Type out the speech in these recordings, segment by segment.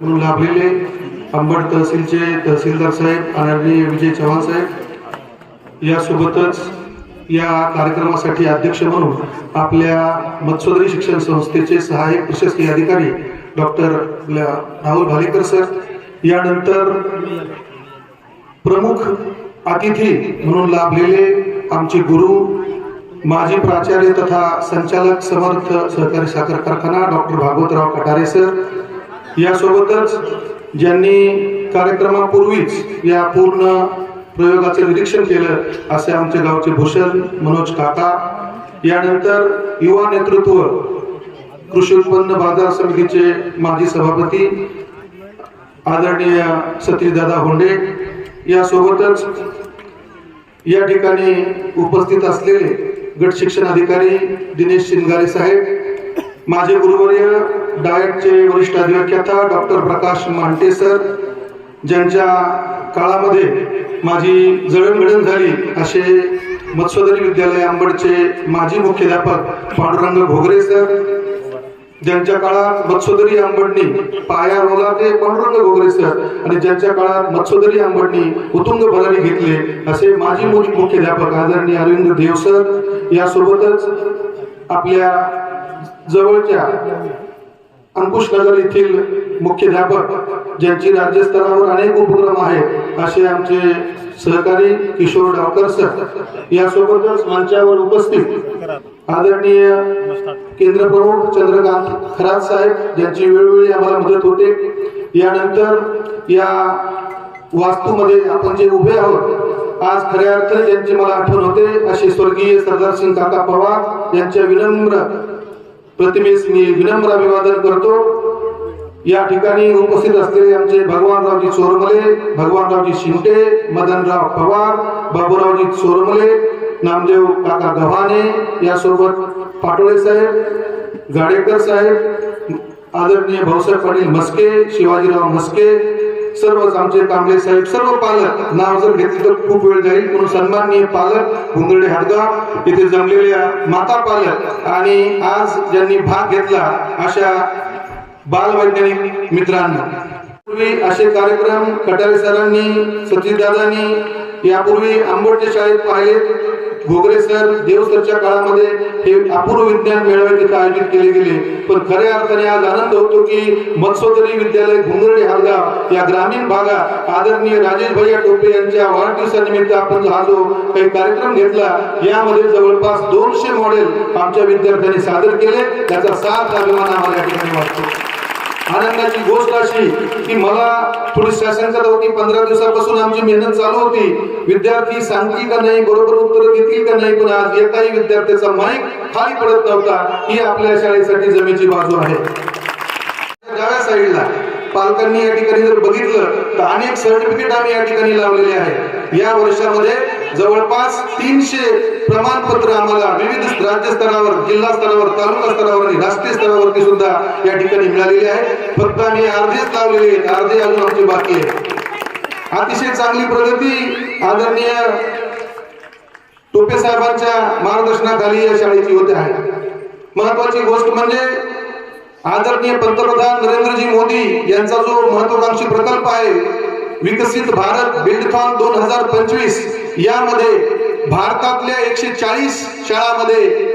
म्हणून लाभलेले अंबड तहसीलचे तहसीलदार साहेब आदरणीय विजय चव्हाण साहेब यासोबतच या कार्यक्रमासाठी अध्यक्ष म्हणून आपल्या मत्स्योदरी शिक्षण संस्थेचे सहाय्यक प्रशासकीय अधिकारी डॉक्टर राहुल भालेकर सर यानंतर प्रमुख अतिथी म्हणून लाभलेले आमचे गुरु माजी प्राचार्य तथा संचालक समर्थ सहकारी साखर कारखाना डॉक्टर भागवतराव कटारे सर यासोबतच ज्यांनी कार्यक्रमापूर्वीच या पूर्ण प्रयोगाचे निरीक्षण केलं असे आमचे गावचे भूषण मनोज काका. यानंतर युवा नेतृत्व कृषी उत्पन्न बाजार समितीचे माजी सभापती आदरणीय सतीशदादा होंडे. यासोबतच या ठिकाणी उपस्थित असलेले गट शिक्षण अधिकारी दिनेश शिंगारे साहेब माझे गुरुवर्य डायटचे वरिष्ठ अधिव्याख्याता डॉक्टर प्रकाश मांटे सर ज्यांच्या काळामध्ये माझी जळणघडण झाली असे मत्स्योदरी विद्यालय आंबडचे माजी मुख्याध्यापक पांडुरंग घोगरे सर ज्यांच्या काळात मत्स्योदरी आंबडणी पाया रोला ते पांडुरंग घोगरे सर आणि ज्यांच्या काळात मत्स्योदरी आंबडणी उत्तुंग भरारी घेतले असे माजी मुख्याध्यापक आदरणीय अरविंद देव सर यासोबतच आपल्या जवळच्या अंकुशनगर येथील मुख्याध्यापक ज्यांची राज्यस्तरावर अनेक उपक्रम आहेत असे आमचे सहकारी किशोर डावकर सर यासोबतच मंचावर उपस्थित आदरणीय केंद्र प्रमुख चंद्रकांत खरात साहेब ज्यांची वेळोवेळी आम्हाला मदत होते. यानंतर या वास्तूमध्ये आपण जे उभे आहोत आज खऱ्या अर्थाने ज्यांची मला आठवण होते असे स्वर्गीय सरदार सिंग काका पवार यांच्या विनम्र प्रतिमेस मी विनम्र अभिवादन करतो. या ठिकाणी उपस्थित असलेले आमचे भगवानरावजी चोरमले भगवानरावजी शिंटे मदनराव पवार बाबूरावजी चोरमले नामदेव काका गव्हाणे यासोबत पाटोळे साहेब गाडेकर साहेब आदरणीय भाऊसाहेब पाटील मस्के शिवाजीराव मस्के सर्वच आमचे कांबळे साहेब सर्व पालक नाव जर घेतले तर खूप वेळ जाईल. म्हणून सन्माननीय पालक गुंदडे हडगाव इथे जमलेल्या माता पालक आणि आज ज्यांनी भाग घेतला अशा बालवैज्ञानिक मित्रांना. पूर्वी असे कार्यक्रम कटारे सरांनी सतीशदादांनी यापूर्वी आंबोडच्या शाळेत पाहिले घोगरे सर देवसरच्या काळामध्ये हे अपूर्व विज्ञान मेळावे तिथे आयोजित केले गेले. पण खऱ्या अर्थाने आज आनंद होतो की मत्स्योदरी विद्यालय घुंगरडे हालगाव या ग्रामीण भागात आदरणीय राजेश भैया टोपे यांच्या वाढदिवसानिमित्त आपण हा जो काही कार्यक्रम घेतला यामध्ये जवळपास दोनशे मॉडेल आमच्या विद्यार्थ्यांनी सादर केले. त्याचा साथ अभिमान आम्हाला या ठिकाणी वाटतो. आनंदाची गोष्ट अशी की मला थोडी शासनकर होती पंधरा दिवसापासून आमची मेहनत चालू होती. विद्यार्थी सांगतील का नाही बरोबर उत्तर देतील का नाही पण आज एकाही विद्यार्थ्याचा माईक खाली पडत नव्हता. ही आपल्या शाळेसाठी जमेची बाजू आहे. डाव्या साईडला पालकांनी या ठिकाणी जर बघितलं तर अनेक सर्टिफिकेट आम्ही या ठिकाणी लावलेले आहे या वर्षामध्ये जवळपास तीनशे प्रमाणपत्र आम्हाला विविध राज्य स्तरावर जिल्हा स्तरावर तालुका स्तरावर आणि राष्ट्रीय स्तरावरती सुद्धा या ठिकाणी मिळालेले आहे फक्त आम्ही अर्धेच लावलेले आहेत. अर्धे अजून आमचे बाकी आहे अतिशय चांगली प्रगती आदरणीय टोपे साहेबांच्या मार्गदर्शनाखाली या शाळेची होते आहे. महत्वाची गोष्ट म्हणजे आदरणीय पंतप्रधान नरेंद्रजी मोदी यांचा जो महत्वाकांक्षी प्रकल्प आहे विकसित भारत बिल्डथॉन दोन हजार पंचवीस. यामध्ये भारतातल्या एकशे चाळीस शाळांमध्ये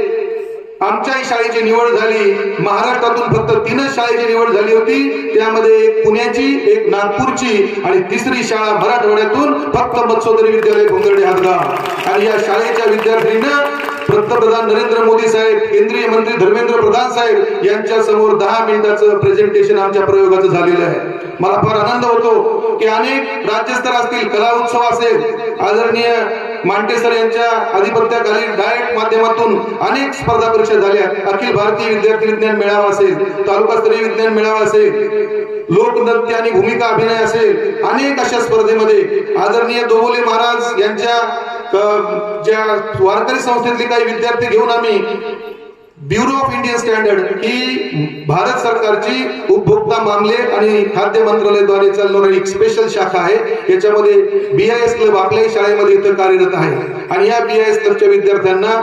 आमच्याही शाळेची निवड झाली. महाराष्ट्रातून फक्त तीनच शाळेची निवड झाली होती. त्यामध्ये एक पुण्याची एक नागपूरची आणि तिसरी शाळा मराठवाड्यातून फक्त मत्स्योदरी विद्यालय गोंदर्डे हातगाव. आणि या शाळेच्या विद्यार्थ्यांना पंतप्रधान नरेंद्र मोदी साहेब केंद्रीय मंत्री धर्मेंद्र प्रधान साहेब यांच्या समोर दहा मिनिटाचं प्रेझेंटेशन आमच्या प्रयोगाचं झालेलं आहे. मला फार आनंद होतो की अनेक राज्यस्तर असतील कला उत्सव असेल आदरणीय मांटे सर यांच्या आधिपत्याखाली डायरेक्ट माध्यमातून अनेक स्पर्धा परीक्षा झाल्या. अखिल भारतीय विद्यार्थी विज्ञान मेळावा असेल तालुकास्तरीय विज्ञान मेळावा असेल लोकनृत्य आणि भूमिका अभिनय असेल अनेक अशा स्पर्धेमध्ये आदरणीय दोबोले महाराज यांच्या ज्या वारकरी संस्थेतले काही विद्यार्थी घेऊन आम्ही ब्युरो ऑफ इंडियन स्टँडर्ड ही भारत सरकारची उपभोक्ता मामले आणि खाद्य मंत्रालयाद्वारे चालणारी एक स्पेशल शाखा आहे. याच्यामध्ये बीआयएस क्लब आपल्याही शाळेमध्ये इथं कार्यरत आहे. आणि या बीआयएस क्लबच्या विद्यार्थ्यांना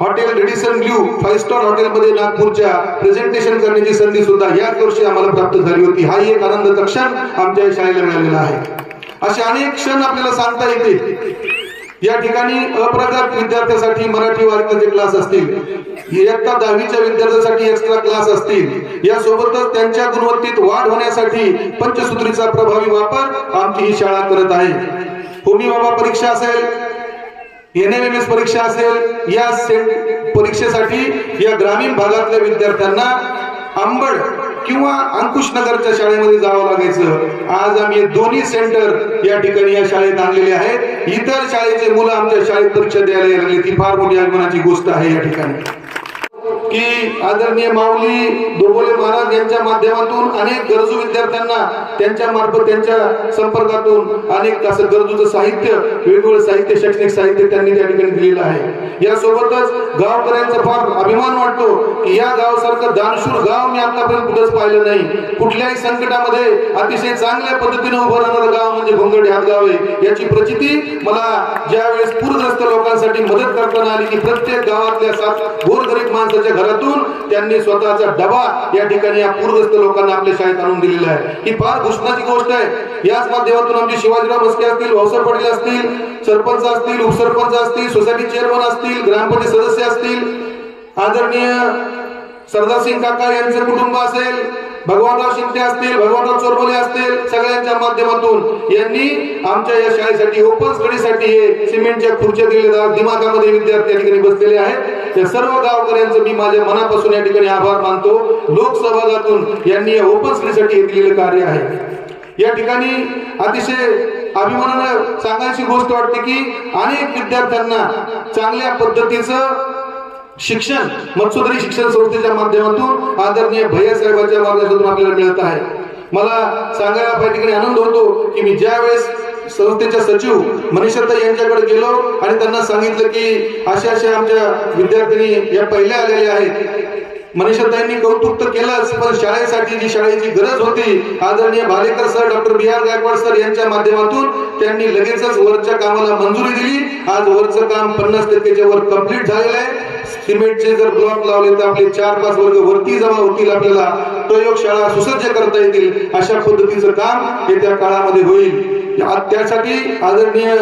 hotel Radisson blue five star हॉटेलमध्ये नागपूरच्या प्रेझेंटेशन करण्याची संधी सुद्धा याच वर्षी आम्हाला प्राप्त झाली होती. हाही एक आनंदाचा क्षण आमच्या या शाळेला मिळालेला आहे. असे अनेक क्षण आपल्याला सांगता येतील. या ठिकाणी अप्रगत विद्यार्थ्यांसाठी मराठी वाचनाचे क्लास असतील इयत्ता दहावीच्या विद्यार्थ्यांसाठी एक्स्ट्रा क्लास असतील यासोबतच त्यांच्या गुणवत्तेत वाढ होण्यासाठी पंचसूत्रीचा प्रभावी वापर आमची ही शाळा करत आहे. होमी बाबा परीक्षा असेल एन एम एम एस परीक्षा असेल या परीक्षेसाठी या ग्रामीण भागातल्या विद्यार्थ्यांना किंवा अंकुशनगरच्या शाळेमध्ये जावं लागायचं. आज आम्ही दोन्ही सेंटर या ठिकाणी या शाळेत आणलेले आहेत. इतर शाळेचे मुलं आमच्या शाळेत परीक्षा द्यायला लागले ती फार मोठी अभिमानाची गोष्ट आहे या ठिकाणी. की आदरणीय माऊली दोबोले महाराज यांच्या माध्यमातून अनेक गरजू विद्यार्थ्यांना त्यांच्या मार्फत त्यांच्या संपर्कातून अनेक असं गरजूचं साहित्य वेगवेगळं साहित्य शैक्षणिक साहित्य त्यांनी त्या ठिकाणी दिलेलं आहे. यासोबतच गावकऱ्यांचा फार अभिमान वाटतो की या गावासारखं दानशूर गाव मी आतापर्यंत कुठंच पाहिलं नाही. कुठल्याही संकटामध्ये अतिशय चांगल्या पद्धतीने उभं राहणारं गाव म्हणजे भोंगडे हात गाव आहे. याची प्रचिती मला ज्यावेळेस पूरग्रस्त लोकांसाठी मदत करताना आली की प्रत्येक गावातल्या सात गोरगरीब माणसाच्या घरातून त्यांनी स्वतःचा डबा या ठिकाणी या पूरग्रस्त लोकांना आपल्या शाळेत आणून दिलेला आहे. ही फार घोषणाची गोष्ट आहे. याच माध्यमातून आमचे शिवाजीराव मस्के असतील भाऊसाहेब पाटील असतील सरपंच असतील उपसरपंच असतील सोसायटी चेअरमन असतील ग्रामपंचायत सदस्य असतील आदरणीय सरदार सिंग काका यांचे कुटुंब असेल भगवानराव शिंदे असतील भगवानराव चोरबले असतील सगळ्यांच्या माध्यमातून यांनी आमच्या या शाळेसाठी ओपन स्टडीसाठी हे सिमेंटच्या खुर्च्या दिलेल्या दिमागामध्ये विद्यार्थी या ठिकाणी बसलेले आहेत. त्या सर्व गावकऱ्यांचं मी माझ्या मनापासून या ठिकाणी आभार मानतो. लोकसहभागातून यांनी या ओपन स्टडीसाठी हे दिलेलं कार्य आहे. या ठिकाणी अतिशय अभिमानानं सांगायची गोष्ट वाटते की अनेक विद्यार्थ्यांना चांगल्या पद्धतीचं शिक्षण मत्सुदरी शिक्षण संस्थेच्या माध्यमातून आदरणीय भैया साहेबांच्या मार्गदर्शनातून आपल्याला मिळत आहे. मला सांगायला पाहिजे आनंद होतो की मी ज्या वेळेस संस्थेच्या सचिव मनीषाताई यांच्याकडे गेलो आणि त्यांना सांगितलं की अशा अशा आमच्या विद्यार्थिनी या पहिल्या आलेल्या आहेत. मनीषताईंनी कौतुक तर केलंच पण शाळेसाठी जी शाळेची गरज होती आदरणीय Bhalekar sir doctor B R Gaikwad sir यांच्या माध्यमातून त्यांनी लगेचच वरच्या कामाला मंजुरी दिली. आज वरचं काम पन्नास टक्केच्या वर कंप्लीट झालेलं आहे. सिमेंटचे जर ब्लॉक लावले तर आपले चार पाच वर्ग वरती जमा होतील आपल्याला प्रयोगशाळा सुसज्ज करता येतील. अशा पद्धतीचं काम येत्या काळामध्ये होईल. त्यासाठी आदरणीय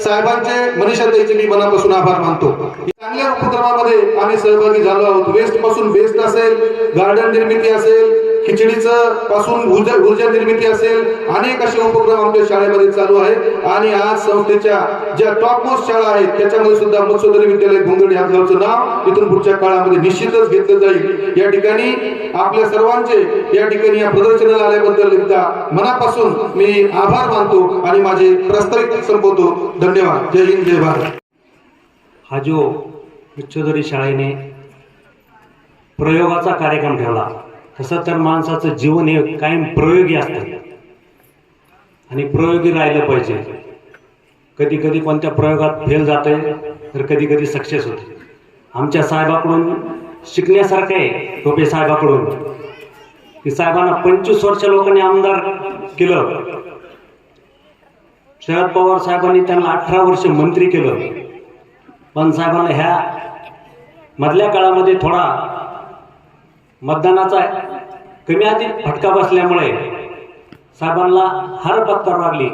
साहेबांचे मनीषाताईचे मी मनापासून आभार मानतो. चांगल्या उपक्रमामध्ये आम्ही सहभागी झालो आहोत. वेस्टपासून बेस्ट असेल गार्डन निर्मिती असेल खिचडीचं पासून ऊर्जा ऊर्जा निर्मिती असेल अनेक असे उपक्रम आमच्या शाळेमध्ये चालू आहेत. आणि आज संस्थेच्या ज्या टॉप मोस्ट शाळा आहेत त्याच्यामध्ये सुद्धा मत्स्योदरी विद्यालय घोंगडी ह्या गावचं नाव इथून पुढच्या काळामध्ये निश्चितच घेतलं जाईल. या ठिकाणी आपल्या सर्वांचे या ठिकाणी या प्रदर्शनाला आल्याबद्दल एकदा मनापासून मी आभार मानतो आणि माझे प्रस्तावित संपवतो. धन्यवाद. जय हिंद जय भारत. हा जो उच्चोदरी शाळेने प्रयोगाचा कार्यक्रम ठेवला तसं तर माणसाचं जीवन हे कायम प्रयोगी असतं. आणि प्रयोगी राहिलं पाहिजे. कधी कधी कोणत्या प्रयोगात फेल जाते तर कधी कधी सक्सेस होते आमच्या साहेबाकडून शिकण्यासारखं आहे टोपे साहेबाकडून. की साहेबांना पंचवीस वर्ष लोकांनी आमदार केलं. शरद पवार साहेबांनी त्यांना अठरा वर्ष मंत्री केलं. पण साहेबांना ह्या मधल्या काळामध्ये थोडा मतदानाचा कमी अधिक फटका बसल्यामुळे साहेबांना हार पत्कर लागली.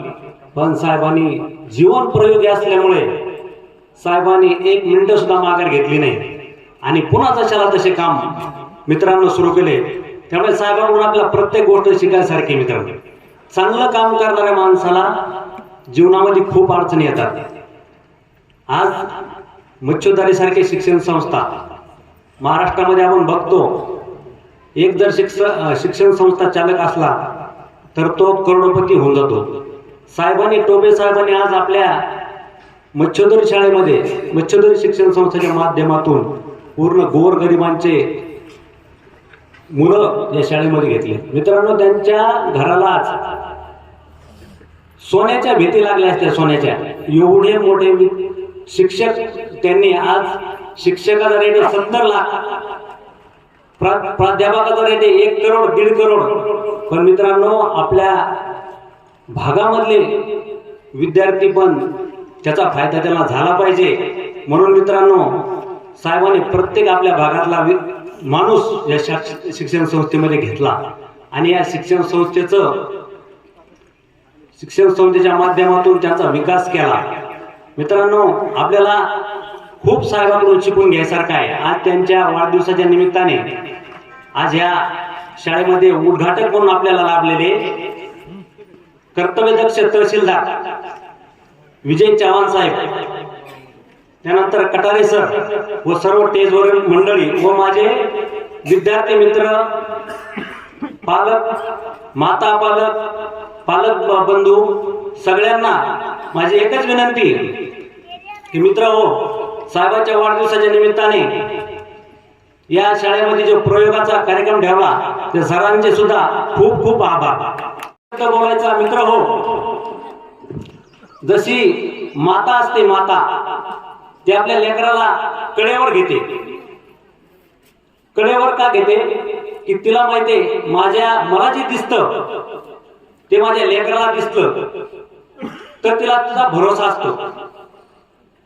पण साहेबांनी जीवन प्रयोगी असल्यामुळे साहेबांनी एक मिनिट सुद्धा माघार घेतली नाही. आणि पुन्हा जशाला तसे काम मित्रांनो सुरू केले. त्यामुळे साहेबांकडून आपल्याला प्रत्येक गोष्ट शिकायसारखी मित्रांनो. चांगलं काम करणाऱ्या माणसाला जीवनामध्ये खूप अडचणी येतात. आज मच्छोदारीसारखे शिक्षण संस्था महाराष्ट्रामध्ये आपण बघतो एक जर शिक्ष शिक्षण संस्था चालक असला तर तो करोडपती होऊन जातो. साहेबांनी टोपे साहेबांनी आज आपल्या मच्छोदरी शाळेमध्ये मच्छोदरी शिक्षण संस्थेच्या माध्यमातून पूर्ण गोरगरिबांचे मुलं या शाळेमध्ये घेतले. मित्रांनो त्यांच्या घराला आज सोन्याच्या भीती लागल्या असत्या सोन्याच्या. एवढे मोठे शिक्षक त्यांनी आज शिक्षकाचा रेट सत्तर लाख प्रा- ते एक करोड दीड करोड. पण मित्रांनो आपल्या भागामधले विद्यार्थी पण त्याचा फायदा त्यांना झाला पाहिजे. म्हणून मित्रांनो साहेबांनी प्रत्येक आपल्या भागातला वि- माणूस या शा- शिक्षण संस्थेमध्ये घेतला. आणि या शिक्षण संस्थेचं शिक्षण संस्थेच्या माध्यमातून त्यांचा विकास केला. मित्रांनो आपल्याला खूप साहेबांकडून शिकून घ्यायसारखं आहे. आज त्यांच्या वाढदिवसाच्या निमित्ताने आज या शाळेमध्ये उद्घाटक म्हणून आपल्याला लाभलेले कर्तव्यदक्ष तहसीलदार विजय चव्हाण साहेब त्यानंतर कटारे सर व सर्व टेजवरील मंडळी व माझे विद्यार्थी मित्र पालक माता पालक पालक बंधू सगळ्यांना माझी एकच विनंती की मित्र हो साहेबांच्या वाढदिवसाच्या निमित्ताने या शाळेमध्ये जो प्रयोगाचा कार्यक्रम ठेवला त्या सरांचे सुद्धा खूप खूप आभार. बोलायचा मित्र हो जशी माता असते माता ते आपल्या लेकराला कडेवर घेते. कडेवर का घेते? की तिला माहितीये माझ्या मला जे दिसत ते माझ्या लेकराला दिसतं तर तिला तुझा भरोसा असतो.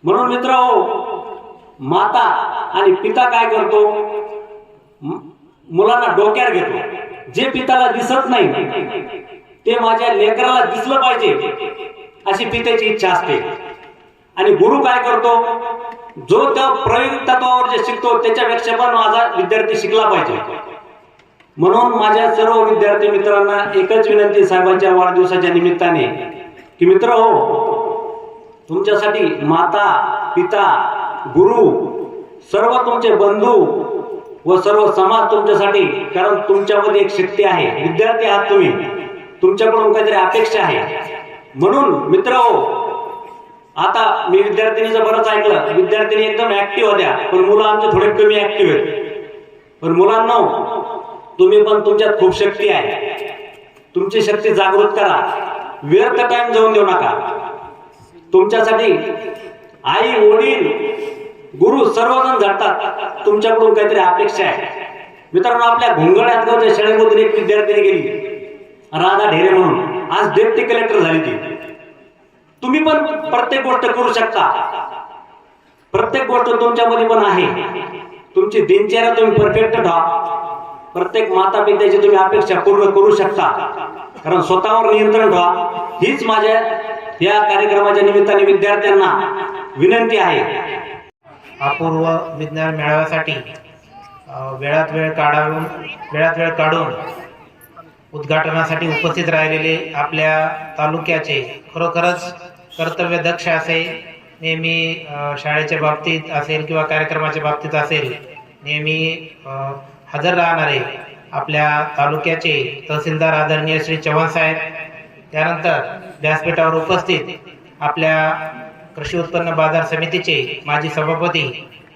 म्हणून मित्र हो माता आणि पिता काय करतो? मुलांना डोक्यावर घेतो. जे पिताला दिसत नाही ते माझ्या लेकराला दिसलं पाहिजे अशी पित्याची इच्छा असते. आणि गुरु काय करतो? जो त्या प्रयोग तत्वावर जे शिकतो त्याच्यापेक्षा पण माझा विद्यार्थी शिकला पाहिजे. म्हणून माझ्या सर्व विद्यार्थी मित्रांना एकच विनंती साहेबांच्या वाढदिवसाच्या निमित्ताने की मित्र हो तुमच्यासाठी माता पिता गुरु सर्व तुमचे बंधू व सर्व समाज तुमच्यासाठी कारण तुमच्यामध्ये एक शक्ती आहे. विद्यार्थी आहात तुम्ही. तुमच्याकडून काहीतरी अपेक्षा आहे. म्हणून मित्र हो आता मी विद्यार्थिनीचं बरंच ऐकलं. विद्यार्थिनी एकदम ऍक्टिव्ह होत्या पण मुलं आमचे थोडे कमी ऍक्टिव्ह आहेत. पण मुलांना तुम्ही पण तुमच्यात खूप शक्ती आहे. तुमची शक्ती जागृत करा. व्यर्थ टाइम जाऊन देऊ नका. तुमच्यासाठी आई वडील गुरु सर्वजण झटतात तुमच्याकडून काहीतरी अपेक्षा आहे. मित्रांनो आपल्या घोंगड्यात गावच्या शाळेमधून एक विद्यार्थिनी गेली. राधा ढेरे म्हणून. आज डेप्टी कलेक्टर झाली ती. तुम्ही पण प्रत्येक गोष्ट करू शकता. प्रत्येक गोष्ट तुमच्यामध्ये पण आहे. तुमची दिनचर्या तुम्ही परफेक्ट ठेवा. प्रत्येक माता पित्याची तुम्ही अपेक्षा पूर्ण करू शकता. कारण स्वतःवर नियंत्रण ठेवा. हीच माझ्या या कार्यक्रमाच्या निमित्ताने विद्यार्थ्यांना विनंती आहे. अपूर्व विज्ञान मेळाव्यासाठी वेळात वेळ काढून वेळात वेळ काढून उद्घाटनासाठी उपस्थित राहिलेले आपल्या तालुक्याचे खरोखरच कर्तव्यदक्ष असे नेहमी शाळेच्या बाबतीत असेल किंवा कार्यक्रमाच्या बाबतीत असेल नेहमी हजर राहणारे आपल्या तालुक्याचे तहसीलदार आदरणीय श्री चव्हाण साहेब त्यानंतर व्यासपीठावर उपस्थित आपल्या कृषी उत्पन्न बाजार समितीचे माजी सभापती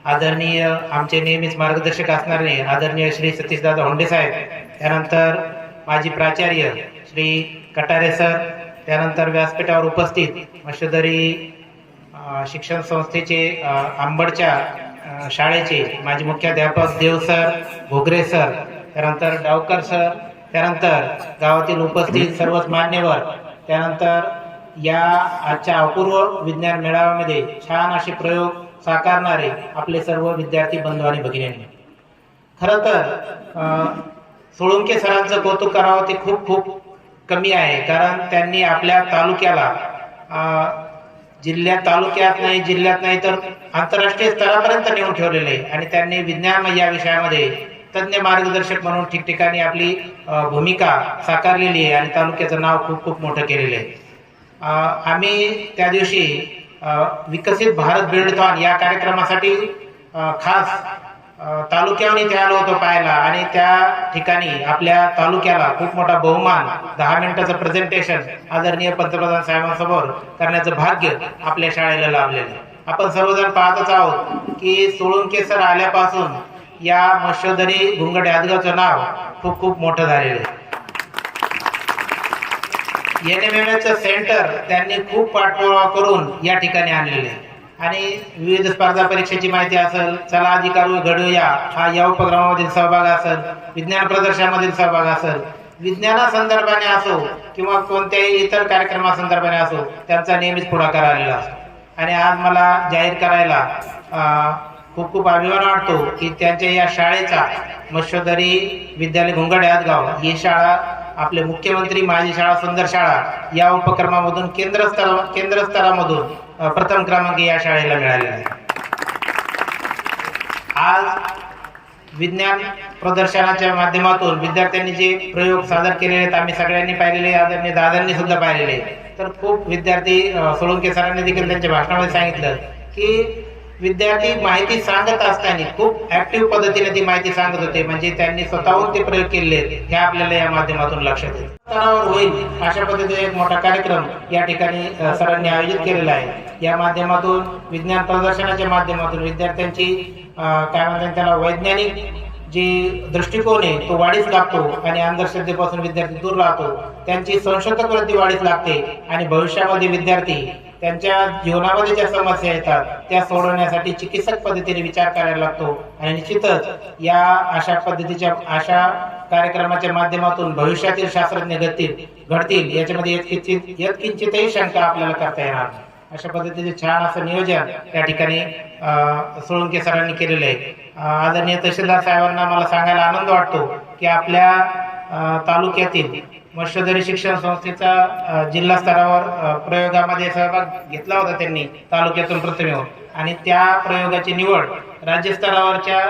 आदरणीय आमचे नेहमीच मार्गदर्शक असणारे आदरणीय श्री सतीशदादा होंडे साहेब त्यानंतर माजी प्राचार्य श्री कटारे सर त्यानंतर व्यासपीठावर उपस्थित मशोदरी शिक्षण संस्थेचे आंबडच्या शाळेचे माजी मुख्याध्यापक देव सर घोगरे सर त्यानंतर डावकर सर त्यानंतर गावातील उपस्थित सर्वच मान्यवर त्यानंतर या आजच्या अपूर्व विज्ञान मेळाव्यामध्ये छान असे प्रयोग साकारणारे आपले सर्व विद्यार्थी बंधू आणि भगिनींनी. खरं तर सोळुंके सरांचं कौतुक करावं ते खूप खूप कमी आहे. कारण त्यांनी आपल्या तालुक्याला जिल्ह्यात तालुक्यात नाही जिल्ह्यात नाही तर आंतरराष्ट्रीय स्तरापर्यंत नेऊन ठेवलेले आहे. आणि त्यांनी विज्ञान या विषयामध्ये तज्ज्ञ मार्गदर्शक म्हणून ठिकठिकाणी आपली भूमिका साकारलेली आहे. आणि तालुक्याचं नाव खूप खूप मोठं केलेलं आहे. आम्ही त्या दिवशी विकसित भारत बिल्डथॉन या कार्यक्रमासाठी खास अ, तालुक्याहून आलो होतो पाहायला आणि त्या ठिकाणी आपल्या तालुक्याला खूप मोठा बहुमान दहा मिनिटाचं प्रेझेंटेशन आदरणीय पंतप्रधान साहेबांसमोर करण्याचं भाग्य आपल्या शाळेला लाभलेलं आपण सर्वजण पाहतच आहोत की सोळुंके सर आल्यापासून या मशोदरी घुंगड यादगावचं नाव खूप खूप मोठं झालेलं आहे. एन सेंटर त्यांनी खूप पाठपुरावा करून या ठिकाणी आणलेले आहे. आणि विविध स्पर्धा परीक्षेची माहिती असेल चला अधिकार घडूया हा या उपक्रमामधील सहभाग असेल विज्ञान प्रदर्शनामधील सहभाग असेल विज्ञानासंदर्भाने असो किंवा कोणत्याही इतर कार्यक्रमासंदर्भाने असो त्यांचा नेहमीच पुढाकार आलेला असतो आणि आज मला जाहीर करायला खूप खूप अभिमान वाटतो की त्यांच्या या शाळेचा मत्स्योदरी विद्यालय घोंगड यादगाव ही शाळा आपले मुख्यमंत्री माझी शाळा सुंदर शाळा या उपक्रमामधून केंद्र स्तरा केंद्र स्तरामधून प्रथम क्रमांक या शाळेला मिळालेला आहे. आज विज्ञान प्रदर्शनाच्या माध्यमातून विद्यार्थ्यांनी जे प्रयोग सादर केलेले आहेत आम्ही सगळ्यांनी पाहिलेले आदरणीय दादांनी सुद्धा पाहिलेले तर खूप विद्यार्थी सोळंके सरांनी देखील त्यांच्या भाषणामध्ये सांगितलं की विद्यार्थी माहिती सांगत असताना खूप ऍक्टिव्ह पद्धतीने ती माहिती सांगत होते. म्हणजे त्यांनी स्वतःहून ते प्रयोग केलेले हे आपल्याला या माध्यमातून लक्षात येईल. स्तरावर होईल. अशा पद्धतीने एक मोठा कार्यक्रम या ठिकाणी सरांनी आयोजित केलेला आहे. या माध्यमातून विज्ञान प्रदर्शनाच्या माध्यमातून विद्यार्थ्यांची काय म्हणतात त्याला वैज्ञानिक जी दृष्टिकोन आहे तो वाढीस लागतो आणि अंधश्रद्धेपासून विद्यार्थी दूर राहतो. त्यांची संशोधक वृत्ती वाढीस लागते आणि भविष्यामध्ये विद्यार्थी त्यांच्या जीवनामध्ये ज्या समस्या येतात त्या सोडवण्यासाठी चिकित्सक पद्धतीने विचार करायला लागतो. आणि निश्चितच या अशा पद्धतीच्या अशा कार्यक्रमाच्या माध्यमातून भविष्यातील शास्त्रज्ञ घडतील घडतील याच्यामध्ये यत्किंचित यत्किंचितही शंका आपल्याला करता येणार अशा पद्धतीचे छान असं नियोजन या ठिकाणी सोळंके सरांनी केलेलं आहे. आदरणीय तहसीलदार साहेबांना मला सांगायला आनंद वाटतो की आपल्या तालुक्यातील मत्स्योदरी शिक्षण संस्थेचा जिल्हा स्तरावर प्रयोगामध्ये सहभाग घेतला होता त्यांनी तालुक्यातून प्रथमेवर आणि त्या प्रयोगाची निवड राज्यस्तरावरच्या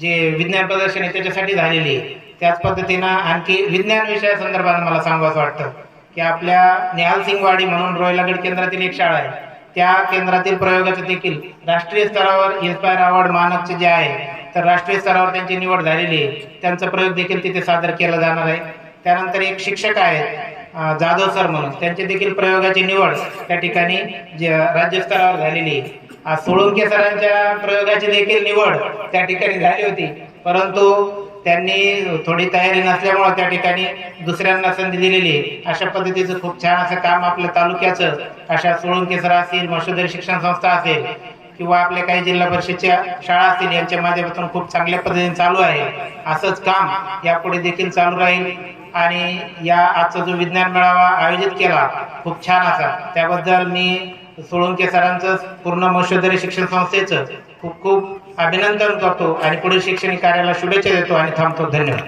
जे विज्ञान प्रदर्शन आहे त्याच्यासाठी झालेली आहे. त्याच पद्धतीनं आणखी विज्ञान विषयासंदर्भात मला सांगावं वाटतं की आपल्या निहाल सिंगवाडी म्हणून रोयलागड केंद्रातील एक शाळा आहे. त्या केंद्रातील प्रयोगाचं देखील राष्ट्रीय स्तरावर इन्स्पायर अवॉर्ड मानकचे जे आहे तर राष्ट्रीय स्तरावर त्यांची निवड झालेली आहे. त्यांचा प्रयोग देखील तिथे सादर केला जाणार आहे. त्यानंतर एक शिक्षक आहेत जाधव सर म्हणून. त्यांची देखील प्रयोगाची निवड त्या ठिकाणी राज्यस्तरावर झालेली आहे. सोळंके सरांच्या प्रयोगाची देखील निवड त्या ठिकाणी झाली होती. परंतु त्यांनी थोडी तयारी नसल्यामुळे त्या ठिकाणी दुसऱ्यांना संधी दिलेली आहे. अशा पद्धतीचं खूप छान असं काम आपल्या तालुक्याचं अशा सोळंके सर असतील मशोदरी शिक्षण संस्था असेल किंवा आपल्या काही जिल्हा परिषदच्या शाळा असतील यांच्या माध्यमातून खूप चांगल्या पद्धतीने चालू आहे. असंच काम यापुढे देखील चालू राहील. आणि या आजचा जो विज्ञान मेळावा आयोजित केला खूप छान असा. त्याबद्दल मी सोळंके सरांचं पूर्ण मशोदरी शिक्षण संस्थेचं खूप खूप अभिनंदन करतो आणि पुढील शैक्षणिक कार्याला शुभेच्छा देतो आणि थांबतो. धन्यवाद.